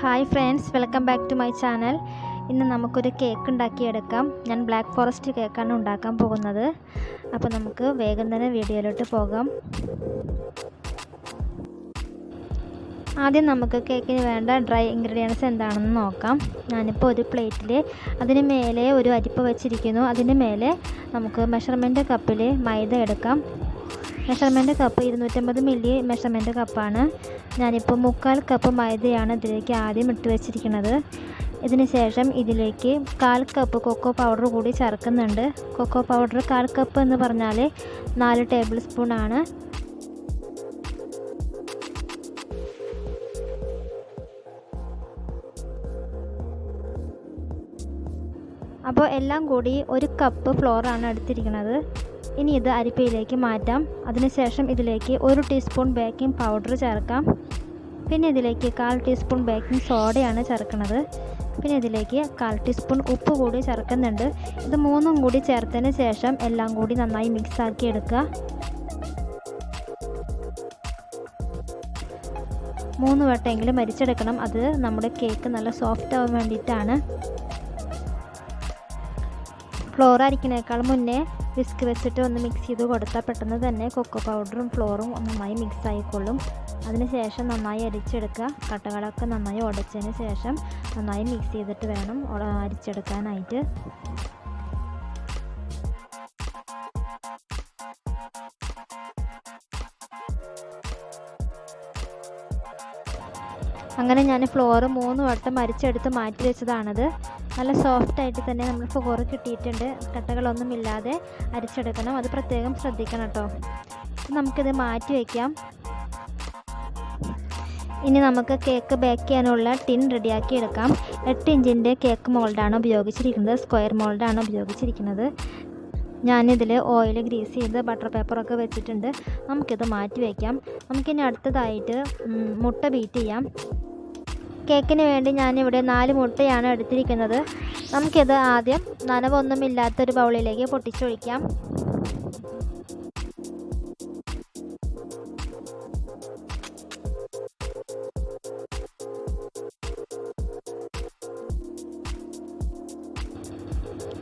Hi friends welcome back to my channel ഇന്ന് നമുക്കൊരു cake ഉണ്ടാക്കിയെടുക്കാം. ഞാൻ ബ്ലാക്ക് ഫോറസ്റ്റ് കേക്കാണ് ഉണ്ടാക്കാൻ പോകുന്നത്. അപ്പോൾ നമുക്ക് വേഗം തന്നെ വീഡിയോയിലോട്ട് പോകാം. ആദ്യം നമുക്ക് കേക്കിന് വേണ്ട ഡ്രൈ ഇൻഗ്രീഡിയൻസ് എന്താണെന്ന് നോക്കാം. ഞാനിപ്പോൾ ഒരു പ്ലേറ്റിൽ അതിന് മേലെ ഒരു അരിപ്പ് വെച്ചിരിക്കുന്നു. അതിന് മേലെ നമുക്ക് മെഷർമെന്റ് കപ്പിൽ മൈദ എടുക്കാം. മെഷർമെന്റ് കപ്പ് ഇരുന്നൂറ്റമ്പത് മില്ലി മെഷർമെന്റ് കപ്പാണ് ഞാനിപ്പോൾ മുക്കാൽ കപ്പ് മൈദയാണ് ഇതിലേക്ക് ആദ്യം ഇട്ട് വെച്ചിരിക്കുന്നത്. ഇതിന് ശേഷം ഇതിലേക്ക് കാൽ കപ്പ് കൊക്കോ പൗഡർ കൂടി ചേർക്കുന്നുണ്ട്. കൊക്കോ പൗഡർ കാൽ കപ്പ് എന്ന് പറഞ്ഞാൽ നാല് ടേബിൾ സ്പൂൺ ആണ്. അപ്പോൾ എല്ലാം കൂടി ഒരു കപ്പ് ഫ്ലോറാണ് എടുത്തിരിക്കുന്നത്. ഇനി ഇത് അരിപ്പയിലേക്ക് മാറ്റാം. അതിനുശേഷം ഇതിലേക്ക് ഒരു ടീസ്പൂൺ ബേക്കിംഗ് പൗഡർ ചേർക്കാം. പിന്നെ ഇതിലേക്ക് കാൽ ടീസ്പൂൺ ബേക്കിംഗ് സോഡയാണ് ചേർക്കുന്നത്. പിന്നെ ഇതിലേക്ക് കാൽ ടീസ്പൂൺ ഉപ്പ് കൂടി ചേർക്കുന്നുണ്ട്. ഇത് മൂന്നും കൂടി ചേർത്തതിന് ശേഷം എല്ലാം കൂടി നന്നായി മിക്സ് ആക്കി എടുക്കുക. മൂന്ന് വട്ടമെങ്കിലും മരിച്ചെടുക്കണം അത് നമ്മുടെ കേക്ക് നല്ല സോഫ്റ്റ് ആവാൻ വേണ്ടിയിട്ടാണ്. ഫ്ലോർ അരിക്കുന്നതിനേക്കാൾ മുന്നേ വിസ്ക് വെച്ചിട്ട് ഒന്ന് മിക്സ് ചെയ്ത് കൊടുത്താൽ പെട്ടെന്ന് തന്നെ കൊക്കോ പൗഡറും ഫ്ലോറും നന്നായി മിക്സ് ആയിക്കൊള്ളും. അതിനുശേഷം നന്നായി അരിച്ചെടുക്കുക. കട്ടകളൊക്കെ നന്നായി ഉടച്ചതിന് ശേഷം നന്നായി മിക്സ് ചെയ്തിട്ട് വേണം അരിച്ചെടുക്കാനായിട്ട്. അങ്ങനെ ഞാൻ ഫ്ലോർ മൂന്ന് വട്ടം അരിച്ചെടുത്ത് മാറ്റി വെച്ചതാണത്. നല്ല സോഫ്റ്റ് ആയിട്ട് തന്നെ നമ്മൾ ഫോറ് കിട്ടിയിട്ടുണ്ട്. കട്ടകളൊന്നുമില്ലാതെ അരിച്ചെടുക്കണം. അത് പ്രത്യേകം ശ്രദ്ധിക്കണം കേട്ടോ. നമുക്കിത് മാറ്റി വയ്ക്കാം ഇനി നമുക്ക് കേക്ക് ബേക്ക് ചെയ്യാനുള്ള ടിൻ റെഡിയാക്കി എടുക്കാം. എട്ട് ഇഞ്ചിന്റെ കേക്ക് മോൾഡാണ് ഉപയോഗിച്ചിരിക്കുന്നത്. സ്ക്വയർ മോൾഡാണ് ഉപയോഗിച്ചിരിക്കുന്നത്. ഞാനിതിൽ ഓയിൽ ഗ്രീസ് ചെയ്ത് ബട്ടർ പേപ്പറൊക്കെ വെച്ചിട്ടുണ്ട്. നമുക്കിത് മാറ്റി വയ്ക്കാം നമുക്കിനി അടുത്തതായിട്ട് മുട്ട ബീറ്റ് ചെയ്യാം. കേക്കിന് വേണ്ടി ഞാനിവിടെ നാല് മുട്ടയാണ് എടുത്തിരിക്കുന്നത്. നമുക്കിത് ആദ്യം നനവൊന്നുമില്ലാത്തൊരു ബൗളിലേക്ക് പൊട്ടിച്ചൊഴിക്കാം.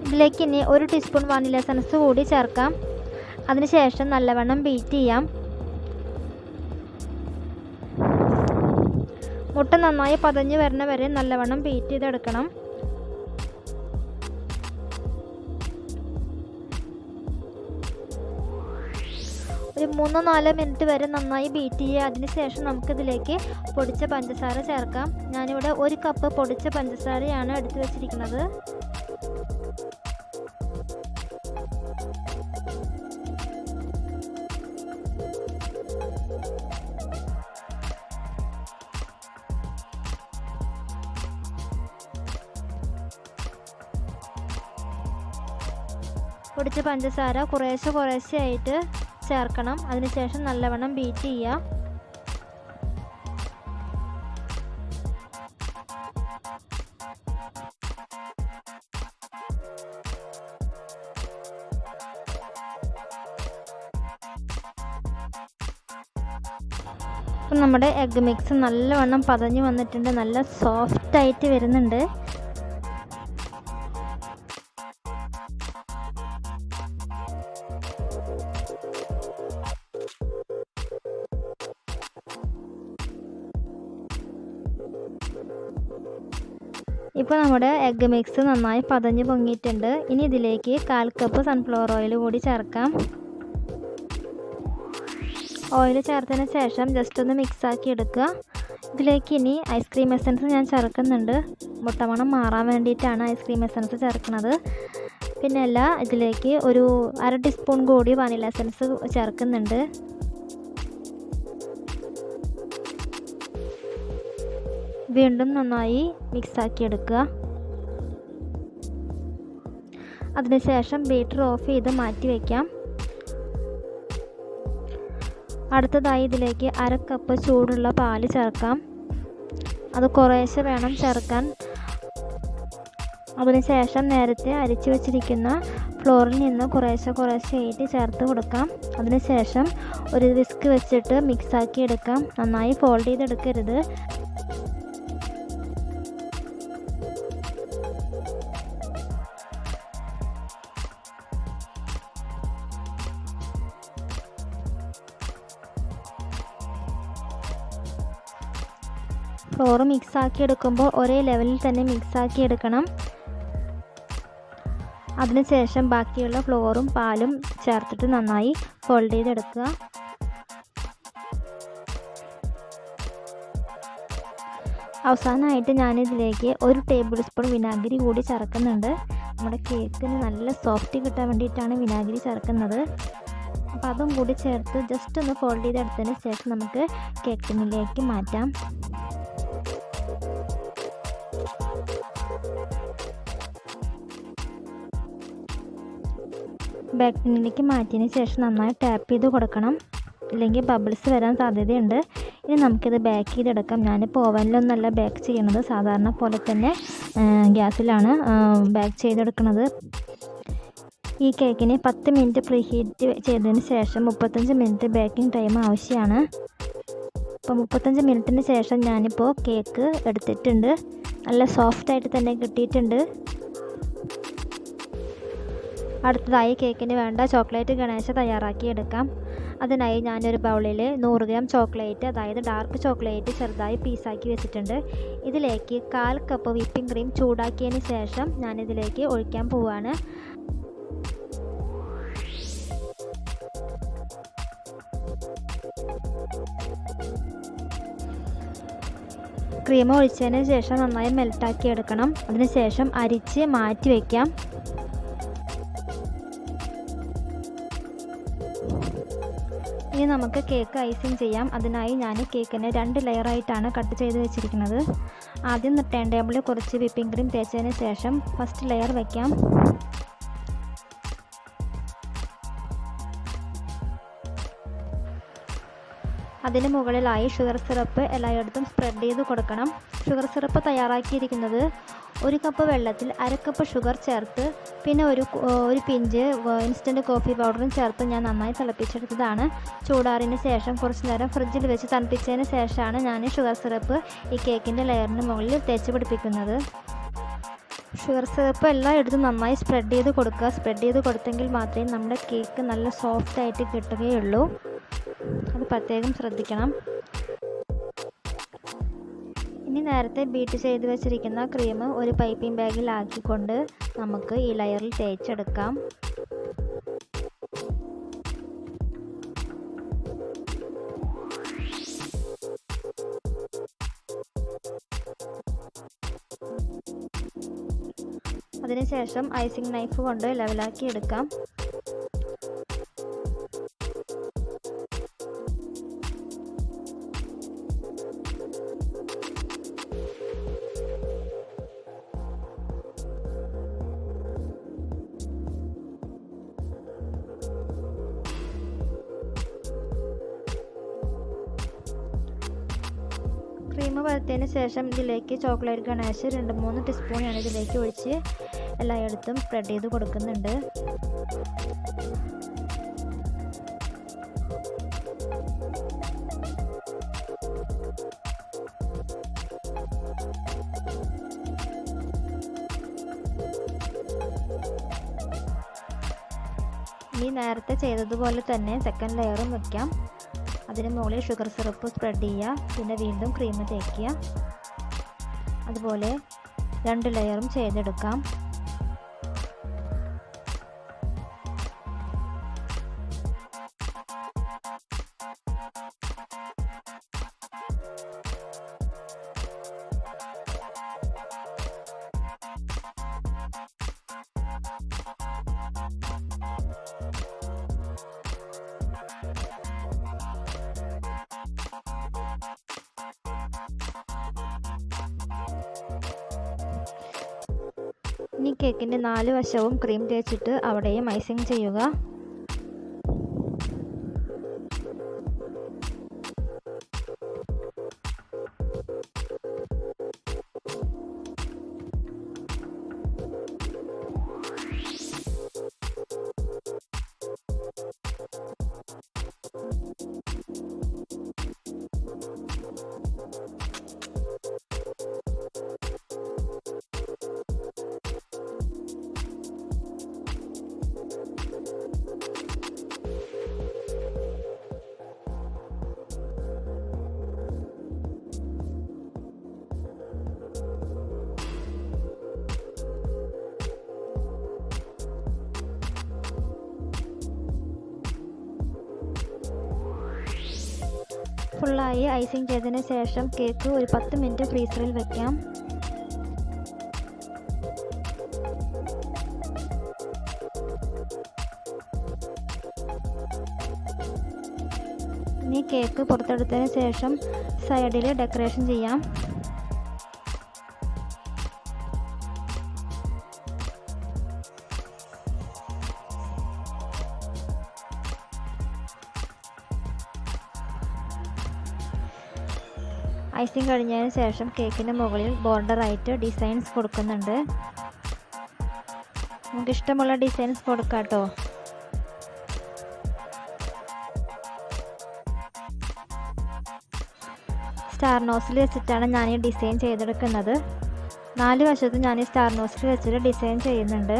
ഇതിലേക്ക് ഇനി ഒരു ടീസ്പൂൺ വാനില സെൻസ് കൂടി ചേർക്കാം. അതിനുശേഷം നല്ലവണ്ണം ബീറ്റ് ചെയ്യാം. മുട്ട നന്നായി പതഞ്ഞു വരണ വരെ നല്ലവണ്ണം ബീറ്റ് ചെയ്തെടുക്കണം. ഒരു മൂന്നോ നാലോ മിനിറ്റ് വരെ നന്നായി ബീറ്റ് ചെയ്യുക. അതിനുശേഷം നമുക്കിതിലേക്ക് പൊടിച്ച പഞ്ചസാര ചേർക്കാം. ഞാനിവിടെ ഒരു കപ്പ് പൊടിച്ച പഞ്ചസാരയാണ് എടുത്തു വെച്ചിരിക്കുന്നത്. പൊടിച്ച പഞ്ചസാര കുറേശ്ശെ കുറേശ്ശെ ആയിട്ട് ചേർക്കണം. അതിനുശേഷം നല്ലവണ്ണം ബീറ്റ് ചെയ്യുക അപ്പം നമ്മുടെ എഗ് മിക്സ് നല്ലവണ്ണം പതഞ്ഞ് വന്നിട്ടുണ്ട്. നല്ല സോഫ്റ്റായിട്ട് വരുന്നുണ്ട്. ഇപ്പോൾ നമ്മുടെ എഗ്ഗ് മിക്സ് നന്നായി പതഞ്ഞ് പൊങ്ങിയിട്ടുണ്ട്. ഇനി ഇതിലേക്ക് കാൽ കപ്പ് സൺഫ്ലവർ ഓയിൽ കൂടി ചേർക്കാം. ഓയിൽ ചേർത്തതിന് ശേഷം ജസ്റ്റ് ഒന്ന് മിക്സ് ആക്കി എടുക്കുക. ഇതിലേക്ക് ഇനി ഐസ്ക്രീം എസൻസ് ഞാൻ ചേർക്കുന്നുണ്ട്. മുട്ടമണം മാറാൻ വേണ്ടിയിട്ടാണ് ഐസ്ക്രീം എസൻസ് ചേർക്കുന്നത്. പിന്നെ അല്ല ഇതിലേക്ക് ഒരു അര ടീസ്പൂൺ കൂടി വാനില എസൻസ് ചേർക്കുന്നുണ്ട്. വീണ്ടും നന്നായി മിക്സാക്കി എടുക്കുക അതിനുശേഷം ബീറ്റർ ഓഫ് ചെയ്ത് മാറ്റി വയ്ക്കാം അടുത്തതായി ഇതിലേക്ക് അര കപ്പ് ചൂടുള്ള പാൽ ചേർക്കാം. അത് കുറേശ്ശെ വേണം ചേർക്കാൻ. അതിനുശേഷം നേരത്തെ അരിച്ചു വച്ചിരിക്കുന്ന ഫ്ലോറിൽ നിന്ന് കുറേശ്ശെ കുറേശ്ശെയായിട്ട് ചേർത്ത് കൊടുക്കാം. അതിനുശേഷം ഒരു വിസ്ക് വെച്ചിട്ട് മിക്സാക്കി എടുക്കാം നന്നായി ഫോൾഡ് ചെയ്തെടുക്കരുത്. ഫ്ലോർ മിക്സ് ആക്കി എടുക്കുമ്പോൾ ഒരേ ലെവലിൽ തന്നെ മിക്സ് ആക്കി എടുക്കണം അതിനുശേഷം ബാക്കിയുള്ള ഫ്ലോറും പാലും ചേർത്തിട്ട് നന്നായി ഫോൾഡ് ചെയ്തെടുക്കുക. അവസാനമായിട്ട് ഞാനിതിലേക്ക് ഒരു ടേബിൾ സ്പൂൺ വിനാഗിരി കൂടി ചേർക്കുന്നുണ്ട്. നമ്മുടെ കേക്കിന് നല്ല സോഫ്റ്റ് കിട്ടാൻ വേണ്ടിയിട്ടാണ് വിനാഗിരി ചേർക്കുന്നത്. അപ്പോൾ അതും കൂടി ചേർത്ത് ജസ്റ്റ് ഒന്ന് ഫോൾഡ് ചെയ്തെടുത്തതിന് ശേഷം നമുക്ക് കേക്കിനിലേക്ക് മാറ്റാം. ബേക്ക് ടിന്നിലേക്ക് മാറ്റിയതിന് ശേഷം നന്നായി ടാപ്പ് ചെയ്ത് കൊടുക്കണം. ഇല്ലെങ്കിൽ ബബിൾസ് വരാൻ സാധ്യതയുണ്ട്. ഇനി നമുക്കിത് ബേക്ക് ചെയ്തെടുക്കാം. ഞാനിപ്പോൾ ഓവനിലൊന്നല്ല ബേക്ക് ചെയ്യണത് സാധാരണ പോലെ തന്നെ ഗ്യാസിലാണ് ബേക്ക് ചെയ്തെടുക്കുന്നത്. ഈ കേക്കിന് പത്ത് മിനിറ്റ് പ്രീ ഹീറ്റ് ചെയ്തതിന് ശേഷം മുപ്പത്തഞ്ച് മിനിറ്റ് ബേക്കിംഗ് ടൈം ആവശ്യമാണ് അപ്പോൾ മുപ്പത്തഞ്ച് മിനിറ്റിന് ശേഷം ഞാനിപ്പോൾ കേക്ക് എടുത്തിട്ടുണ്ട്. നല്ല സോഫ്റ്റായിട്ട് തന്നെ കിട്ടിയിട്ടുണ്ട്. അടുത്തതായി കേക്കിന് വേണ്ട ചോക്ലേറ്റ് ഗണേശ തയ്യാറാക്കി എടുക്കാം. അതിനായി ഞാനൊരു ബൗളിൽ നൂറ് ഗ്രാം ചോക്ലേറ്റ് അതായത് ഡാർക്ക് ചോക്ലേറ്റ് ചെറുതായി പീസാക്കി വെച്ചിട്ടുണ്ട്. ഇതിലേക്ക് കാൽ കപ്പ് വിപ്പിംഗ് ക്രീം ചൂടാക്കിയതിന് ശേഷം ഞാനിതിലേക്ക് ഒഴിക്കാൻ പോവുകയാണ് ക്രീം ഒഴിച്ചതിന് ശേഷം നന്നായി മെൽട്ടാക്കി എടുക്കണം. അതിനുശേഷം അരിച്ച് മാറ്റി വയ്ക്കാം ഇനി നമുക്ക് കേക്ക് ഐസിങ് ചെയ്യാം. അതിനായി ഞാൻ കേക്കിനെ രണ്ട് ലെയറായിട്ടാണ് കട്ട് ചെയ്ത് വെച്ചിരിക്കുന്നത്. ആദ്യം ടേൺ ടേബിളിൽ കുറച്ച് വിപ്പിംഗ് ക്രീം തേച്ചതിന് ശേഷം ഫസ്റ്റ് ലെയർ വയ്ക്കാം അതിന് മുകളിലായി ഷുഗർ സിറപ്പ് എല്ലായിടത്തും സ്പ്രെഡ് ചെയ്ത് കൊടുക്കണം. ഷുഗർ സിറപ്പ് തയ്യാറാക്കിയിരിക്കുന്നത് ഒരു കപ്പ് വെള്ളത്തിൽ അര കപ്പ് ഷുഗർ ചേർത്ത് പിന്നെ ഒരു ഒരു പിഞ്ച് ഇൻസ്റ്റന്റ് കോഫി പൗഡറും ചേർത്ത് ഞാൻ നന്നായി തിളപ്പിച്ചെടുത്തതാണ്. ചൂടാറിന് ശേഷം കുറച്ച് നേരം ഫ്രിഡ്ജിൽ വെച്ച് തണുപ്പിച്ചതിന് ശേഷമാണ് ഞാൻ ഷുഗർ സിറപ്പ് ഈ കേക്കിന്റെ ലെയറിന് മുകളിൽ തേച്ച് പിടിപ്പിക്കുന്നത്. ഷുഗർ സിറപ്പ് എല്ലായിടത്തും നന്നായി സ്പ്രെഡ് ചെയ്ത് കൊടുക്കുക. സ്പ്രെഡ് ചെയ്ത് കൊടുത്തെങ്കിൽ മാത്രമേ നമ്മുടെ കേക്ക് നല്ല സോഫ്റ്റായിട്ട് കിട്ടുകയുള്ളൂ. അത് പ്രത്യേകം ശ്രദ്ധിക്കണം. ഇനി നേരത്തെ ബീറ്റ് ചെയ്ത് വെച്ചിരിക്കുന്ന ക്രീം ഒരു പൈപ്പിംഗ് ബാഗിൽ ആക്കിക്കൊണ്ട് നമുക്ക് ഈ ലെയറിൽ തേച്ചെടുക്കാം. അതിനുശേഷം ഐസിങ് നൈഫ് കൊണ്ട് ലെവലാക്കി എടുക്കാം. പരത്തിയതിന് ശേഷം ഇതിലേക്ക് ചോക്ലേറ്റ് ഗണേശ് രണ്ട് മൂന്ന് ടീസ്പൂൺ ഞാൻ ഇതിലേക്ക് ഒഴിച്ച് എല്ലായിടത്തും സ്പ്രെഡ് ചെയ്ത് കൊടുക്കുന്നുണ്ട്. ഇനി നേരത്തെ ചെയ്തതുപോലെ തന്നെ സെക്കൻഡ് ലെയറും വെക്കാം. അതിന് മുകളിൽ ഷുഗർ സിറപ്പ് സ്പ്രെഡ് ചെയ്യുക. പിന്നെ വീണ്ടും ക്രീം തേക്കുക. അതുപോലെ രണ്ട് ലെയറും ചെയ്തെടുക്കാം. ഇനി കേക്കിന്റെ നാല് വശവും ക്രീം തേച്ചിട്ട് അവിടെയും ഐസിങ് ചെയ്യുക. ഫുള്ളായി ഐസിങ് ചെയ്തതിന് ശേഷം കേക്ക് ഒരു പത്ത് മിനിറ്റ് ഫ്രീസറിൽ വയ്ക്കാം ഇനി കേക്ക് പുറത്തെടുത്തതിന് ശേഷം സൈഡിൽ ഡെക്കറേഷൻ ചെയ്യാം. ഐസിങ് കഴിഞ്ഞതിന് ശേഷം കേക്കിന്റെ മുകളിൽ ബോർഡറായിട്ട് ഡിസൈൻസ് കൊടുക്കുന്നുണ്ട്. നമുക്ക് ഇഷ്ടമുള്ള ഡിസൈൻസ് കൊടുക്കാം കേട്ടോ സ്റ്റാർ നോസിൽ വെച്ചിട്ടാണ് ഞാൻ ഈ ഡിസൈൻ ചെയ്തെടുക്കുന്നത്. നാല് വശത്തും ഞാൻ ഈ സ്റ്റാർ നോസിൽ വെച്ചിട്ട് ഡിസൈൻ ചെയ്യുന്നുണ്ട്.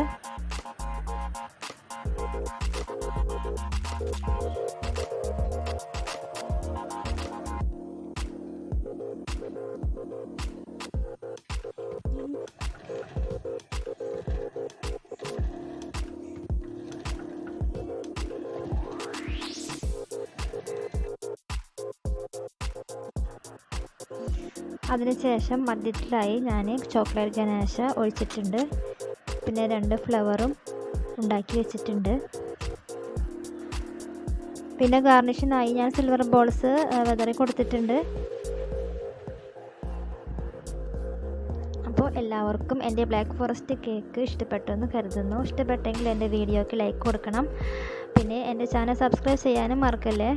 അതിനുശേഷം മധ്യത്തിലായി ഞാൻ ചോക്ലേറ്റ് ഗനാശ ഒഴിച്ചിട്ടുണ്ട്. പിന്നെ രണ്ട് ഫ്ലവറും ഉണ്ടാക്കി വെച്ചിട്ടുണ്ട്. പിന്നെ ഗാർണിഷിനായി ഞാൻ സിൽവർ ബോൾസ് വെതറി കൊടുത്തിട്ടുണ്ട്. അപ്പോൾ എല്ലാവർക്കും എന്റെ ബ്ലാക്ക് ഫോറസ്റ്റ് കേക്ക് ഇഷ്ടപ്പെട്ടു എന്ന് കരുതുന്നു. ഇഷ്ടപ്പെട്ടെങ്കിൽ എന്റെ വീഡിയോക്ക് ലൈക്ക് കൊടുക്കണം. പിന്നെ എന്റെ ചാനൽ സബ്സ്ക്രൈബ് ചെയ്യാനും മറക്കല്ലേ?